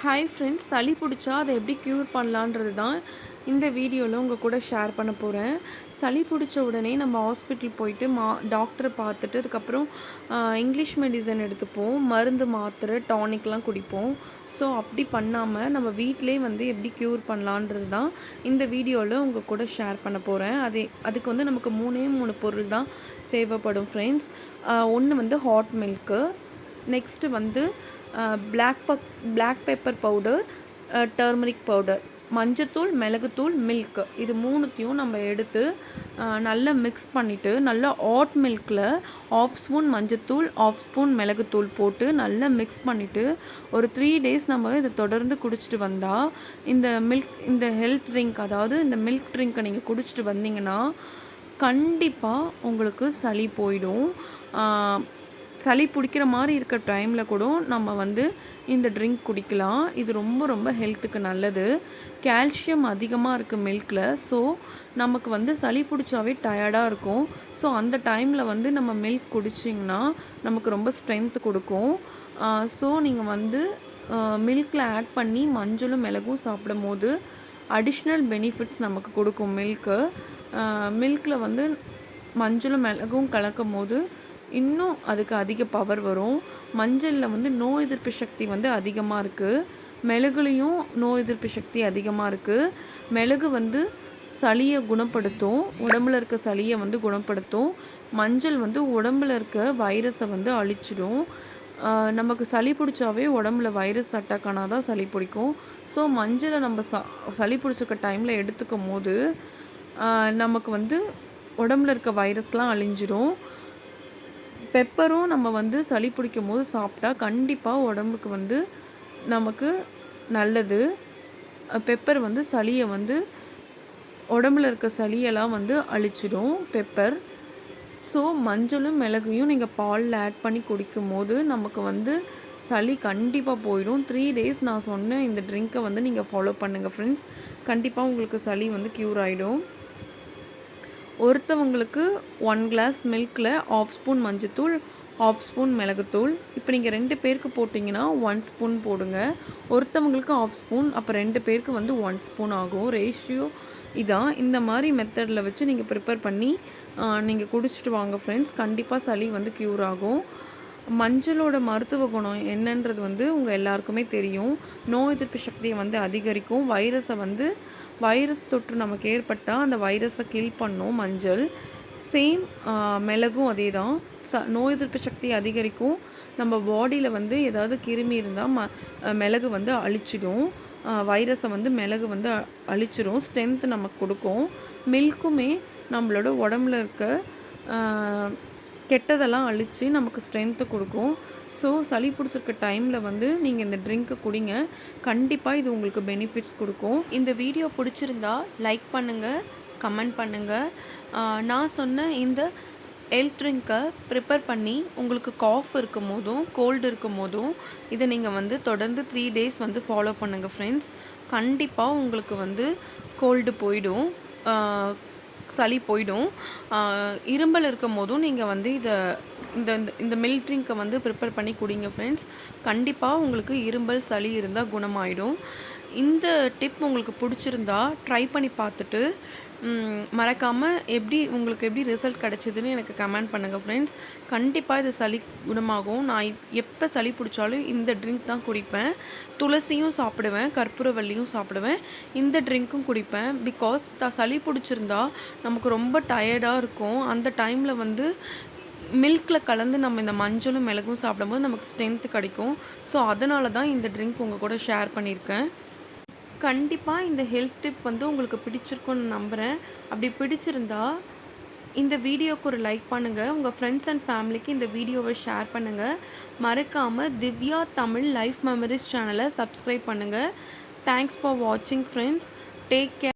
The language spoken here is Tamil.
ஹாய் ஃப்ரெண்ட்ஸ் சளி பிடிச்சா அதை எப்படி க்யூர் பண்ணலான்றது தான் இந்த வீடியோவில் உங்கள் கூட ஷேர் பண்ண போகிறேன் சளி பிடிச்ச உடனே நம்ம ஹாஸ்பிட்டல் போயிட்டு மா டாக்டரை பார்த்துட்டு அதுக்கப்புறம் இங்கிலீஷ் மெடிசன் எடுத்துப்போம். மருந்து மாத்திரை டானிக்லாம் குடிப்போம். ஸோ அப்படி பண்ணாமல் நம்ம வீட்டிலே வந்து எப்படி க்யூர் பண்ணலான்றது தான் இந்த வீடியோவில் உங்கள் கூட ஷேர் பண்ண போகிறேன் அதே அதுக்கு வந்து நமக்கு மூணே மூணு பொருள் தான் தேவைப்படும் ஃப்ரெண்ட்ஸ் ஒன்று வந்து ஹாட் மில்க்கு நெக்ஸ்ட்டு வந்து black buck black pepper powder turmeric powder மஞ்சத்தூள் மிளகுத்தூள் மில்க் இது மூணுத்தையும் நம்ம எடுத்து நல்லா மிக்ஸ் பண்ணிவிட்டு நல்லா ஆட் மில்கில் ஆஃப் ஸ்பூன் மஞ்சத்தூள் ஆஃப் ஸ்பூன் மிளகுத்தூள் போட்டு நல்லா மிக்ஸ் பண்ணிவிட்டு ஒரு த்ரீ டேஸ் நம்ம இதை தொடர்ந்து குடிச்சிட்டு வந்தால் இந்த மில்க் இந்த ஹெல்த் ட்ரிங்க் அதாவது இந்த மில்க் ட்ரிங்க்கை நீங்கள் குடிச்சிட்டு வந்தீங்கன்னா கண்டிப்பாக உங்களுக்கு சளி போயிடும். சளி பிடிக்கிற மாதிரி இருக்க டைமில் கூட நம்ம வந்து இந்த ட்ரிங்க் குடிக்கலாம். இது ரொம்ப ரொம்ப ஹெல்த்துக்கு நல்லது. கால்சியம் அதிகமாக இருக்குது மில்கில் ஸோ நமக்கு வந்து சளி பிடிச்சாவே டயர்டாக இருக்கும். ஸோ அந்த டைமில் வந்து நம்ம மில்க் குடிச்சிங்கன்னா நமக்கு ரொம்ப ஸ்ட்ரென்த் கொடுக்கும். ஸோ நீங்கள் வந்து மில்கில் ஆட் பண்ணி மஞ்சளும் மிளகும் சாப்பிடும் போது அடிஷ்னல் பெனிஃபிட்ஸ் நமக்கு கொடுக்கும் மில்க்கு மில்கில் வந்து மஞ்சளும் மிளகும் கலக்கும் போது இன்னும் அதுக்கு அதிக பவர் வரும். மஞ்சளில் வந்து நோய் எதிர்ப்பு சக்தி வந்து அதிகமாக இருக்குது மிளகுலேயும் நோய் எதிர்ப்பு சக்தி அதிகமாக இருக்குது மிளகு வந்து சளியை குணப்படுத்தும். உடம்புல இருக்க சளியை வந்து குணப்படுத்தும். மஞ்சள் வந்து உடம்புல இருக்க வைரஸை வந்து அழிச்சிடும். நமக்கு சளி பிடிச்சாவே உடம்புல வைரஸ் அட்டாக் ஆனால் தான் சளி பிடிக்கும். ஸோ மஞ்சளை நம்ம ச சளி பிடிச்சிருக்க டைமில் எடுத்துக்கும் போது நமக்கு வந்து உடம்புல இருக்க வைரஸ்லாம் அழிஞ்சிரும். பெப்பரும் நம்ம வந்து சளி பிடிக்கும் போது சாப்பிட்டா கண்டிப்பாக உடம்புக்கு வந்து நமக்கு நல்லது. பெப்பர் வந்து சளியை வந்து உடம்புல இருக்க சளியெல்லாம் வந்து அழிச்சிடும் பெப்பர். ஸோ மஞ்சளும் மிளகையும் நீங்கள் பாலில் ஆட் பண்ணி குடிக்கும் போது நமக்கு வந்து சளி கண்டிப்பாக போயிடும். த்ரீ டேஸ் நான் சொன்ன இந்த ட்ரிங்க்கை வந்து நீங்கள் ஃபாலோ பண்ணுங்கள் ஃப்ரெண்ட்ஸ் கண்டிப்பாக உங்களுக்கு சளி வந்து க்யூர் ஆகிடும் ஒருத்தவங்களுக்கு ஒன் கிளாஸ் மில்கில் ஆஃப் ஸ்பூன் மஞ்சத்தூள் ஆஃப் ஸ்பூன் மிளகுத்தூள். இப்போ நீங்கள் ரெண்டு பேருக்கு போட்டிங்கன்னா ஒன் ஸ்பூன் போடுங்க. ஒருத்தவங்களுக்கு ஆஃப் ஸ்பூன் அப்போ ரெண்டு பேருக்கு வந்து ஒன் ஸ்பூன் ஆகும். ரேஷியோ இதான். இந்த மாதிரி மெத்தடில் வச்சு நீங்கள் ப்ரிப்பேர் பண்ணி நீங்கள் குடிச்சிட்டு வாங்க ஃப்ரெண்ட்ஸ் கண்டிப்பாக சளி வந்து க்யூர் ஆகும். மஞ்சளோட மருத்துவ குணம் என்னன்றது வந்து உங்கள் எல்லாருக்குமே தெரியும். நோய் எதிர்ப்பு சக்தியை வந்து அதிகரிக்கும். வைரஸை வந்து வைரஸ் தொற்று நமக்கு ஏற்பட்டால் அந்த வைரஸை கில் பண்ணும் மஞ்சள். சேம் மிளகும் அதே தான் ச நோய் எதிர்ப்பு சக்தி அதிகரிக்கும். நம்ம பாடியில் வந்து ஏதாவது கிருமி இருந்தால் ம மிளகு வந்து அழிச்சிடும். வைரஸை வந்து மிளகு வந்து அழிச்சிடும் ஸ்ட்ரென்த் நமக்கு கொடுக்கும். மில்க்குமே நம்மளோட உடம்புல இருக்க கெட்டதெல்லாம் அழித்து நமக்கு ஸ்ட்ரென்த்து கொடுக்கும். ஸோ சளி பிடிச்சிருக்க டைமில் வந்து நீங்கள் இந்த ட்ரிங்க்கை குடிங்க. கண்டிப்பாக இது உங்களுக்கு பெனிஃபிட்ஸ் கொடுக்கும். இந்த வீடியோ பிடிச்சிருந்தா லைக் பண்ணுங்கள் கமெண்ட் பண்ணுங்கள் நான் சொன்ன இந்த ஹெல்த் ட்ரிங்க்கை ப்ரிப்பேர் பண்ணி உங்களுக்கு காஃப் இருக்கும் போதும் கோல்டு இருக்கும் போதும் இதை நீங்கள் வந்து தொடர்ந்து த்ரீ டேஸ் வந்து ஃபாலோ பண்ணுங்கள் ஃப்ரெண்ட்ஸ் கண்டிப்பாக உங்களுக்கு வந்து கோல்டு போயிடும். சளி போயிடும். இரும்பல் இருக்கும் போதும் நீங்கள் வந்து இதை இந்த இந்த மில்க் ட்ரிங்க்கை வந்து ப்ரிப்பேர் பண்ணி குடிங்க ஃப்ரெண்ட்ஸ். கண்டிப்பாக உங்களுக்கு இரும்பல் சளி இருந்தால் குணமாயிடும். இந்த டிப் உங்களுக்கு பிடிச்சிருந்தா ட்ரை பண்ணி பார்த்துட்டு மறக்காமல் எப்படி உங்களுக்கு எப்படி ரிசல்ட் கிடச்சிதுன்னு எனக்கு கமெண்ட் பண்ணுங்கள் ஃப்ரெண்ட்ஸ் கண்டிப்பாக இது சளி குணமாகும். நான் எப்போ சளி பிடிச்சாலும் இந்த ட்ரிங்க் தான் குடிப்பேன். துளசியும் சாப்பிடுவேன் கற்பூரவல்லியும் சாப்பிடுவேன். இந்த ட்ரிங்க்கும் குடிப்பேன். பிகாஸ் த சளி பிடிச்சிருந்தா நமக்கு ரொம்ப டயர்டாக இருக்கும். அந்த டைமில் வந்து மில்கில் கலந்து நம்ம இந்த மஞ்சளும் மிளகும் சாப்பிடும்போது நமக்கு ஸ்ட்ரென்த்து கிடைக்கும். ஸோ அதனால தான் இந்த ட்ரிங்க் உங்கள் கூட ஷேர் பண்ணியிருக்கேன். கண்டிப்பாக இந்த ஹெல்த் டிப் வந்து உங்களுக்கு பிடிச்சிருக்குன்னு நம்புகிறேன் அப்படி பிடிச்சிருந்தா இந்த வீடியோக்கு ஒரு லைக் பண்ணுங்கள் உங்கள் ஃப்ரெண்ட்ஸ் அண்ட் ஃபேமிலிக்கு இந்த வீடியோவை ஷேர் பண்ணுங்கள் மறக்காமல் திவ்யா தமிழ் லைஃப் மெமரிஸ் சேனலை சப்ஸ்கிரைப் பண்ணுங்கள் தேங்க்ஸ் ஃபார் வாட்சிங் ஃப்ரெண்ட்ஸ் டேக் கேர்